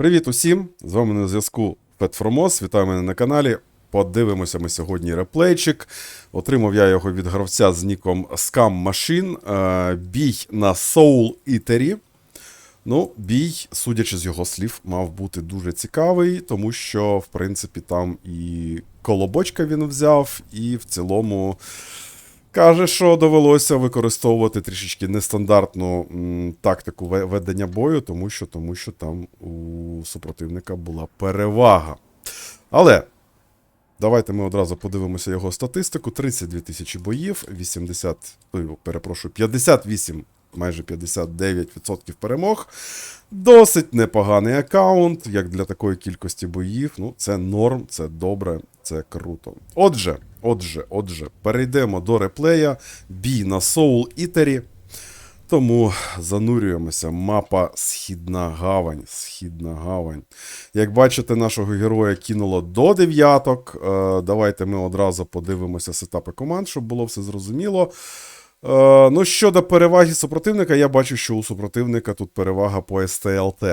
Привіт усім! З вами на зв'язку Петфромос. Вітаю мене на каналі. Подивимося ми сьогодні реплейчик. Отримав я його від гравця з ніком Scam Machine. Е, Бій на Soul Eater. Ну, бій, судячи з його слів, мав бути дуже цікавий, тому що, в принципі, там і колобочка він взяв, і в цілому. Каже, що довелося використовувати трішечки нестандартну м, тактику ведення бою, тому що, тому що там у супротивника була перевага. Але давайте ми одразу подивимося його статистику: 32 тисячі боїв, 80, ой, перепрошую, 58, майже 59% перемог. Досить непоганий аккаунт, як для такої кількості боїв. Ну, це норм, це добре, це круто. Отже, отже, отже, перейдемо до реплея. Бій на Soul Eater. Тому занурюємося. Мапа Східна гавань. Східна гавань. Як бачите, нашого героя кинуло до дев'яток. Е, давайте ми одразу подивимося сетапи команд, щоб було все зрозуміло. Е, ну, щодо переваги супротивника, я бачу, що у супротивника тут перевага по СТЛТ.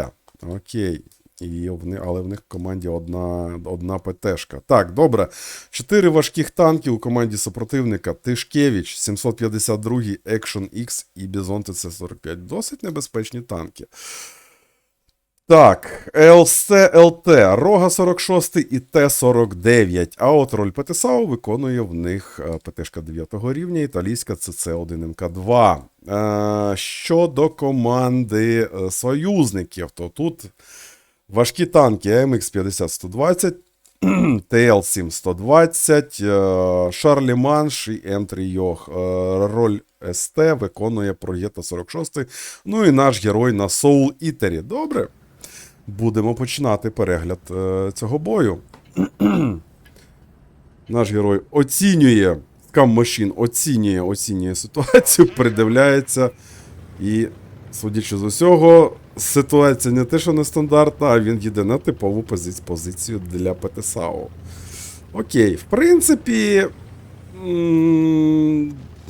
Окей. І в але в них в команді одна, одна ПТшка. Так, добре. Чотири важких танки у команді супротивника. Тишкевич, 752, Action X і Бізон ТЦ-45. Досить небезпечні танки. Так, ЛС ЛТ, Рога 46 і Т-49. А от роль ПТСАУ виконує в них е, ПТшка 9 рівня, італійська ЦЦ-1МК2. Е, Щодо команди е, союзників, то тут важкі танки АМХ 50-120, ТЛ-7 120, е, Шарлі Манш і М3 Йох. Е, Роль СТ виконує Прогета 46. Ну і наш герой на Soul Eater. Добре. Будемо починати перегляд е, цього бою. Наш герой оцінює Machine оцінює, оцінює ситуацію, придивляється. І, судячи з усього, ситуація не те, що нестандартна, а він їде на типову пози- позицію для ПТСАО. Окей, в принципі.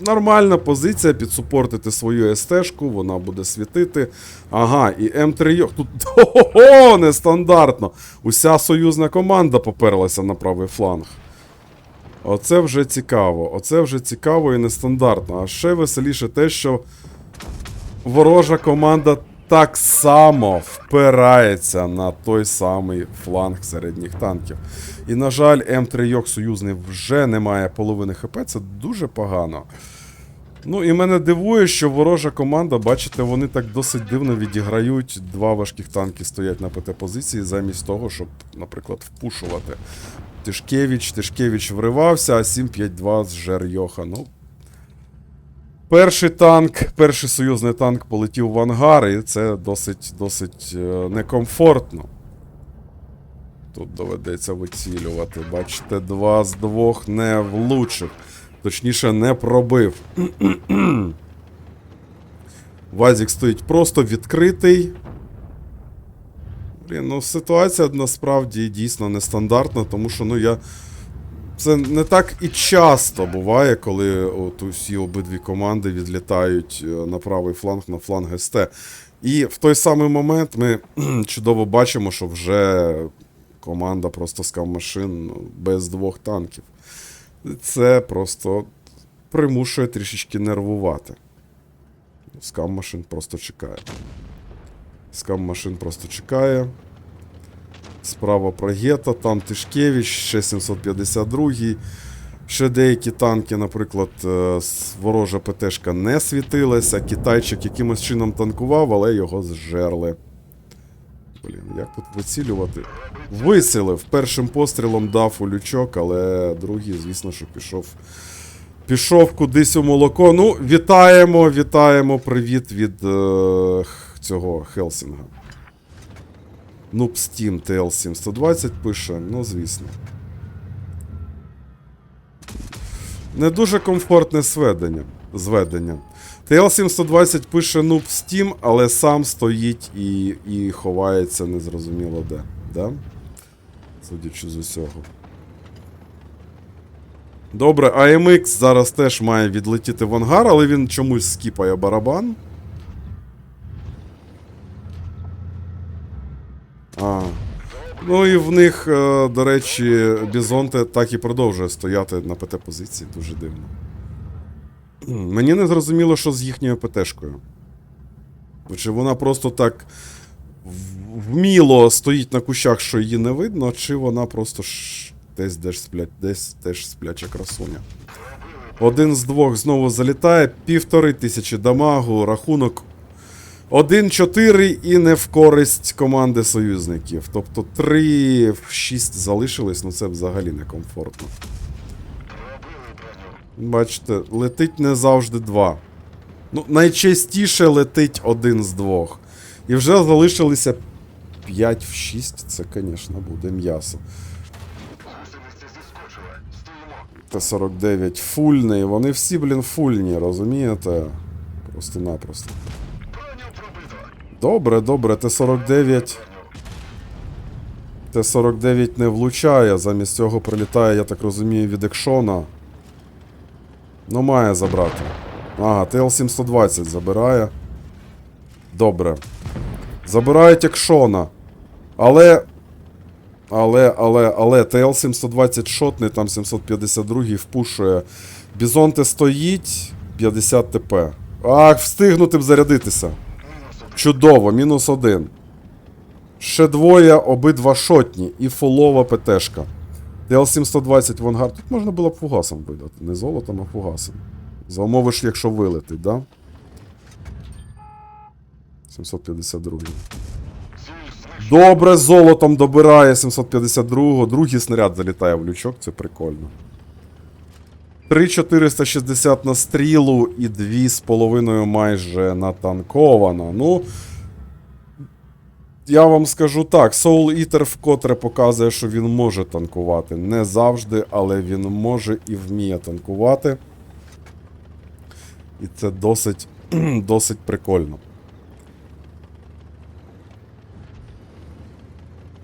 Нормальна позиція підсупортити свою СТ-шку, вона буде світити. Ага, і М3 Йох. Тут ого, нестандартно. Уся союзна команда поперлася на правий фланг. Оце вже цікаво. Оце вже цікаво і нестандартно. А ще веселіше те, що ворожа команда так само впирається на той самий фланг середніх танків. І, на жаль, М3 Йок союзний вже не має половини ХП, це дуже погано. Ну і мене дивує, що ворожа команда, бачите, вони так досить дивно відіграють. Два важких танки стоять на ПТ-позиції, замість того, щоб, наприклад, впушувати. Тишкевич, Тишкевич вривався, а 7-5-2 зжер Йоха. Ну, Перший танк, перший союзний танк полетів в ангар, і це досить, досить е, некомфортно. Тут доведеться вицілювати. Бачите, два з двох не влучив. Точніше, не пробив. Вазік стоїть просто відкритий. Блін, ну ситуація насправді дійсно нестандартна, тому що ну я. Це не так і часто буває, коли от усі обидві команди відлітають е, на правий фланг, на фланг СТ. І в той самий момент ми чудово бачимо, що вже команда просто скам-машин ну, без двох танків. Це просто примушує трішечки нервувати. Скам-машин просто чекає. Скам-машин просто чекає. Справа Прогета, там Тишкевич, ще 752. Ще деякі танки, наприклад, е, ворожа ПТшка не світилася. Китайчик якимось чином танкував, але його зжерли. Блін, як тут вицілювати? Висілив. Першим пострілом дав у лючок, але другий, звісно, що пішов. Пішов кудись у молоко. Ну, вітаємо, вітаємо. Привіт від е, цього Хелсінга. Noob Steam TL720 пише, ну звісно. Не дуже комфортне зведення. зведення. TL720 пише Noob Steam, але сам стоїть і, і ховається незрозуміло де. Да? Судячи з усього. Добре, AMX зараз теж має відлетіти в ангар, але він чомусь скіпає барабан. А, Ну і в них, е, до речі, Бізонте так і продовжує стояти на ПТ-позиції. Дуже дивно. Мені не зрозуміло, що з їхньою ПТшкою. Чи вона просто так вміло стоїть на кущах, що її не видно, чи вона просто десь, десь, сплять, десь теж спляча красуня. Один з двох знову залітає, півтори тисячі дамагу, рахунок 1-4 і не в користь команди союзників. Тобто 3 в 6 залишились, ну це взагалі некомфортно. Бачите, летить не завжди 2. Ну, найчастіше летить один з двох. І вже залишилися 5 в 6, це, звісно, буде м'ясо. Т-49 фульний, вони всі, блін, фульні, розумієте? Просто-напросто. Добре, добре, Т-49. Т-49 не влучає, замість цього прилітає, я так розумію, від екшона. Ну, має забрати. Ага, ТЛ-720 забирає. Добре. Забирають екшона. Але. Але, але, але, ТЛ-720 шотний, там 752 впушує. Бізонте стоїть 50 ТП. Ах, встигнути б зарядитися. Чудово, мінус один. Ще двоє, обидва шотні і фулова ПТшка. ТЛ-720 в ангар. Тут можна було б фугасом видати. Не золотом, а фугасом. За умови ж, якщо вилетить, да? 752. Добре, золотом добирає 752-го. Другий снаряд залітає в лючок, це прикольно. 3460 на стрілу і 2,5 майже натанковано. Ну. Я вам скажу так, Soul Eater вкотре показує, що він може танкувати. Не завжди, але він може і вміє танкувати. І це досить, досить прикольно.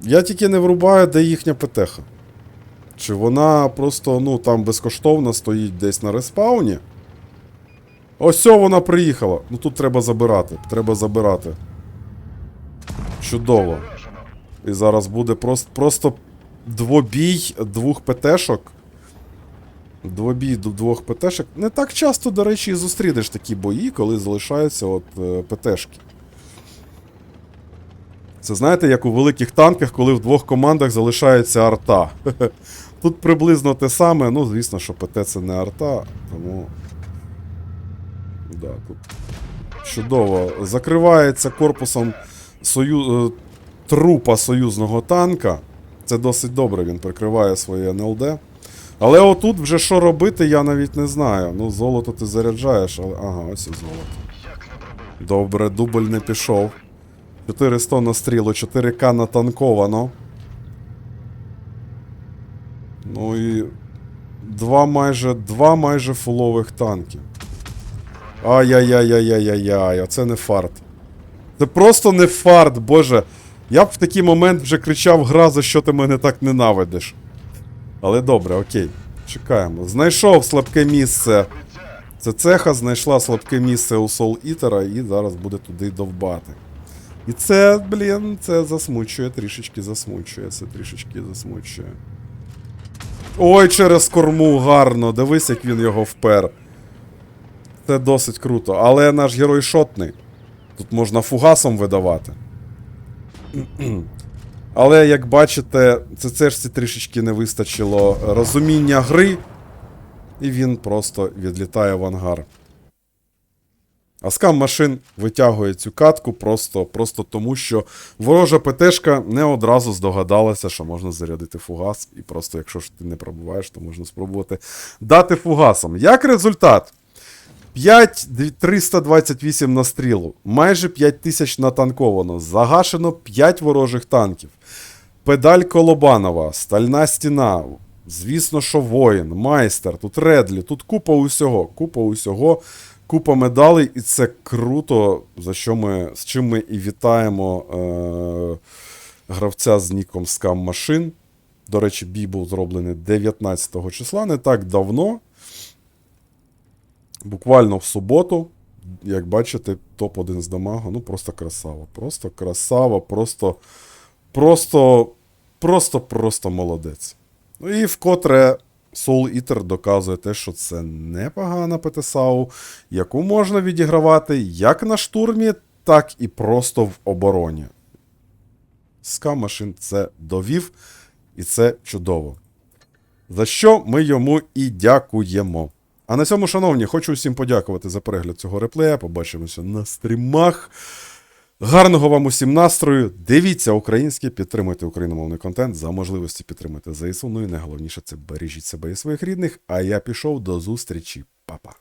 Я тільки не врубаю, де їхня ПТХ. Чи вона просто, ну, там безкоштовно стоїть десь на респауні? Ось вона приїхала. Ну тут треба забирати. Треба забирати. Чудово. І зараз буде просто, просто двобій двох ПТшок. Двобій д- двох ПТшок. Не так часто, до речі, і зустрінеш такі бої, коли залишаються от е, ПТшки. Це знаєте, як у великих танках, коли в двох командах залишається арта. Тут приблизно те саме, ну, звісно, що ПТ це не арта, тому. Да, тут чудово. Закривається корпусом сою... е, трупа союзного танка. Це досить добре, він прикриває своє НЛД. Але отут вже що робити, я навіть не знаю. Ну, золото ти заряджаєш, але. Ага, ось і золото. Добре, дубль не пішов. 400 на стрілу, 4К натанковано. Ну і. Два майже два майже фулових танки. Ай-яй-яй-яй-яй-яй-яй, оце не фарт. Це просто не фарт, боже. Я б в такий момент вже кричав гра, за що ти мене так ненавидиш. Але добре, окей. Чекаємо. Знайшов слабке місце. Це цеха знайшла слабке місце у Soul Eater і зараз буде туди довбати. І це, блін, це засмучує, трішечки засмучує, це трішечки засмучує. Ой, через корму гарно. Дивись, як він його впер. Це досить круто. Але наш герой шотний. Тут можна фугасом видавати. Але, як бачите, це цешці трішечки не вистачило розуміння гри, і він просто відлітає в ангар. А скам машин витягує цю катку просто, просто тому, що ворожа ПТшка не одразу здогадалася, що можна зарядити фугас. І просто, якщо ж ти не пробуваєш, то можна спробувати дати фугасом. Як результат? 5 328 на стрілу, майже 5 тисяч натанковано, загашено 5 ворожих танків. Педаль Колобанова, стальна стіна. Звісно, що воїн, майстер, тут редлі, тут купа усього, купа усього, купа медалей, і це круто, за що ми, з чим ми і вітаємо е- гравця з ніком Scam Machine. До речі, бій був зроблений 19 числа, не так давно. Буквально в суботу, як бачите, топ-1 з дамагу. Ну, просто красава. Просто красава, просто. Просто просто-просто молодець. Ну і вкотре Soul Eater доказує те, що це непогана ПТСАУ, яку можна відігравати як на штурмі, так і просто в обороні. Scam Machine це довів, і це чудово. За що ми йому і дякуємо. А на цьому, шановні, хочу всім подякувати за перегляд цього реплея. Побачимося на стрімах. Гарного вам усім настрою. Дивіться українське, підтримуйте україномовний контент, за можливості підтримати ЗСУ. Ну і найголовніше це бережіть себе і своїх рідних. А я пішов до зустрічі, Па-па.